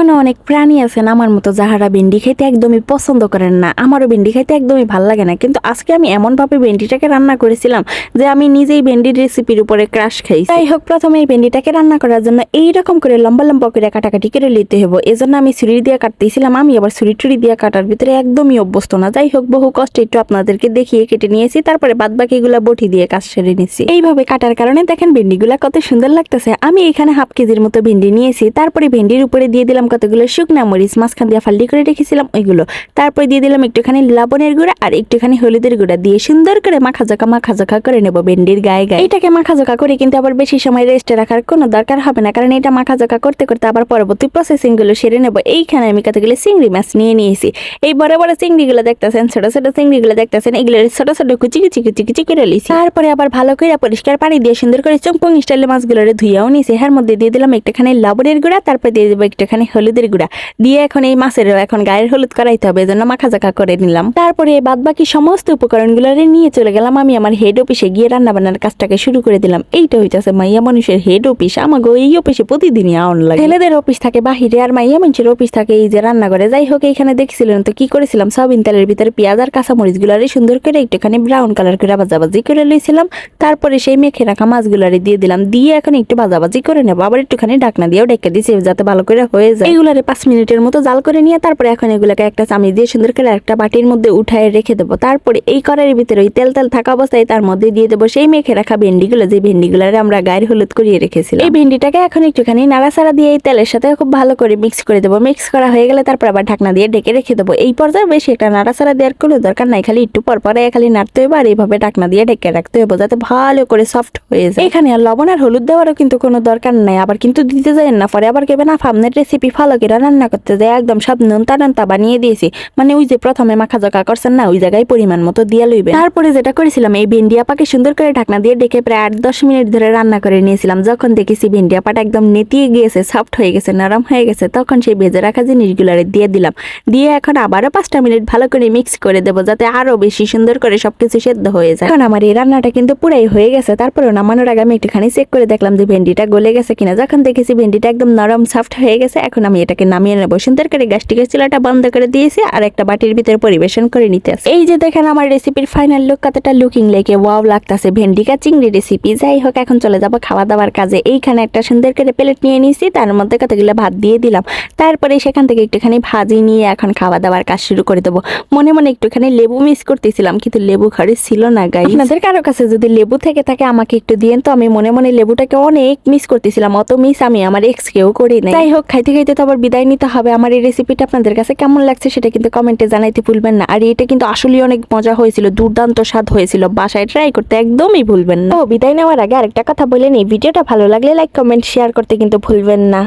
এখনও অনেক প্রাণী আছেন আমার মতো যাহারা ভেন্ডি খাইতে একদমই পছন্দ করেন না। আমারও ভেন্ডি খাইতে একদমই ভালো লাগে না। কিন্তু আজকে আমি এমনভাবে ভেন্ডিটাকে রান্না করেছিলাম যে আমি নিজেই ভেন্ডির রেসিপির উপরে ক্রাশ খাই যাই হোক, প্রথমে এই ভেন্ডিটাকে রান্না করার জন্য এইরকম করে লম্বা লম্বা করে কাটাকাটি করে নিতে হব এজন্য আমি ছুরি দিয়ে কাটতেছিলাম। আমি আবার ছুরি টুরি দিয়ে কাটার ভিতরে একদমই অভ্যস্ত না। যাই হোক, বহু কষ্টে একটু আপনাদেরকে দেখিয়ে কেটে নিয়েছি। তারপরে বাদ বাকিগুলা বটি দিয়ে কাজ সেরে নিয়েছি এইভাবে কাটার কারণে দেখেন ভেন্ডিগুলা কত সুন্দর লাগতেছে। আমি এখানে হাফ কেজির মতো ভেন্ডি নিয়েছি। তারপরে ভেন্ডির উপরে দিয়ে দিলাম কতগুলো শুকনা মরিচ মাঝখান দিয়ে ফাল্লি করে রেখেছিলাম ওইগুলো। তারপরে দিয়ে দিলাম একটুখানি লবণের গুঁড়া আর একটুখানি হলুদের গুঁড়া দিয়ে সুন্দর করে মাখা জোকা মাখা জোকা করে নেব ভেন্ডির গায়ে গায়ে। এটাকে মাখা জোকা করে কিন্তু আবার বেশি সময় রেস্টে রাখার কোনো দরকার হবে না, কারণ এটা মাখা জোকা করতে করতে আবার পরবর্তী প্রসেসিংগুলো সেরে নেব। এইখানে আমি কতগুলো চিংড়ি মাছ নিয়ে নিয়েছি। এই বড় বড় চিংড়িগুলো দেখতেছেন, ছোট ছোট চিংড়িগুলো দেখতেছেন, এগুলো ছোট ছোট কুচি কুচি কুচি কুচি করে লিছি তারপরে আবার ভালো করে পরিষ্কার পানি দিয়ে সুন্দর করে চম্পং স্টাইলে মাছগুলো ধুইয়াও নিয়েছি। এর মধ্যে দিয়ে দিলাম একটুখানি লবণের গুঁড়া, তারপর দিয়ে দেবো একটুখানি হলুদের গুঁড়া। দিয়ে এখন এই মাছের এখন গায়ের হলুদ করাইতে হবে, এজন্য মাখা জাকা করে নিলাম। তারপরে বাদ বাকি সমস্ত উপকরণগুলো নিয়ে চলে গেলাম। আমি আমার হেড অফিসে গিয়ে রান্না বান্নার কাজটাকে শুরু করে দিলাম। এইটা হইতেছে মাইয়া মানুষের হেড অফিস আমাকে এই অফিসে প্রতিদিনই আউন লাগে। ছেলেদের অফিস থাকে বাহিরে আর মাইয়া মানুষের অফিস থাকে এই যে রান্না করে যাই হোক এখানে দেখছিলেন তো কি করেছিলাম? সয়াবিন তেলের ভিতরে পেঁয়াজ আর কাঁচামরিচ গুলারে সুন্দর করে একটুখানি ব্রাউন কালার করে ভাজাভাজি করে লইছিলাম। তারপরে সেই মেখে রাখা মাছগুলারে দিয়ে দিলাম। দিয়ে এখন একটু ভাজাভাজি করে নেব। আবার একটুখানি ঢাকনা দিয়েও ডেকে দিয়েছি যাতে ভালো করে হয়ে যায়। এইগুলারে পাঁচ মিনিটের মতো জাল করে নিয়ে তারপরে এখন এগুলোকে একটা চামচ দিয়ে সুন্দর করে একটা বাটির মধ্যে উঠায় রেখে দেবো। তারপরে এই কড়াইয়ের ভিতরে ওই তেল তেল থাকা অবস্থায় তার মধ্যে দিয়ে দেবো সেই মেখে রাখা ভেন্ডিগুলো, যে ভেন্ডিগুলারে আমরা গায়ের হলুদ করিয়ে রেখেছিলাম। এই ভেন্ডিটাকে এখন একটুখানি নাড়াচাড়া দিয়ে এই তেলের সাথে খুব ভালো করে মিক্স করে দেবো। মিক্স করা হয়ে গেলে তারপর আবার ঢাকনা দিয়ে ঢেকে রেখে দেবো। এই পর্যায়ে বেশি একটা নাড়াচাড়া দেওয়ার কোনো দরকার নাই, খালি একটু পর পরে খালি নাড়তে হবে আর এইভাবে ঢাকনা দিয়ে ঢেকে রাখতে হবে যাতে ভালো করে সফট হয়ে যায়। এখানে আর লবণ আর হলুদ দেওয়ারও কিন্তু কোনো দরকার নাই, আবার কিন্তু দিতে যায় না, পরে আবার কেবে না ফামনের রেসিপি ফলো করে রান্না করতে যায়, একদম সব নোনতা নোনতা বানিয়ে দিয়েছি। মানে ওই যে প্রথমে মাখা জকা করছেন না, ওই জায়গায় পরিমাণ মতো দিয়ে লইবে তারপরে যেটা করেছিলাম, এই ভেন্ডিয়া পাকে সুন্দর করে ঢাকনা দিয়ে ডেকে প্রায় আট দশ মিনিট ধরে রান্না করে নিয়েছিলাম। যখন দেখেছি ভেন্ডিয়া পাটা একদম নেতিয়ে গিয়েছে সফট হয়ে গেছে, নরম হয়ে গেছে, তখন সেই ভেজে রাখা জিনিসগুলো দিয়ে দিলাম। দিয়ে এখন আবারও পাঁচটা মিনিট ভালো করে মিক্স করে দেবো, যাতে আরও বেশি সুন্দর করে সবকিছু সেদ্ধ হয়ে যায়। এখন আমার এই রান্নাটা কিন্তু পুরাই হয়ে গেছে, তারপরেও নামানোর আগে আমি একটুখানি চেক করে দেখলাম যে ভেন্ডিটা গলে গেছে কিনা। যখন দেখেছি ভেন্ডিটা একদম নরম সফট হয়ে গেছে, এখন আমি এটাকে নামিয়ে নেব। সুন্দর করে গ্যাস্ট্রিকের চুলাটা বন্ধ করে দিয়েছি আর একটা বাটির ভিতরে পরিবেশন করে নিতে এই যে দেখেন আমার রেসিপির ফাইনাল লুক কতটা লুকিং লেগে ওয়াও লাগতাছে। ভেন্ডিকা চিংড়ি রেসিপি যাই হোক, এখন চলে যাব খাওয়া দাওয়ার কাজে। এইখানে একটা সুন্দর করে প্লেট নিয়ে নিয়েছি, তার মধ্যে কতগুলো ভাত দিয়ে দিলাম। তারপরে সেখান থেকে একটুখানি ভাজি নিয়ে এখন খাওয়া দাওয়ার কাজ শুরু করে দেবো। মনে মনে একটুখানি লেবু মিস করতেছিলাম, কিন্তু লেবু ঘরে ছিল না গাই আপনাদের কারও কাছে যদি লেবু থেকে থাকে, আমাকে একটু দিয়েন তো। আমি মনে মনে লেবুটাকে অনেক মিস করতেছিলাম, অত মিস আমি আমার এক্স কেও করি নাই। যাই হোক, খাইতে খাইতে তো আবার বিদায় নিতে হবে। আমার এই রেসিপিটা আপনাদের কাছে কেমন লাগছে সেটা কিন্তু কমেন্টে জানাইতে ভুলবেন না। আর এটা কিন্তু আসলে অনেক মজা হয়েছিল, দুর্দান্ত স্বাদ হয়েছিল। বাসায় ট্রাই করতে একদমই ভুলবেন না। ও বিদায় নেওয়ার আগে আরেকটা কথা বলে নিই। ভিডিওটা ভালো লাগলে লাইক কমেন্ট শেয়ার করতে কিন্তু ভুলবেন না।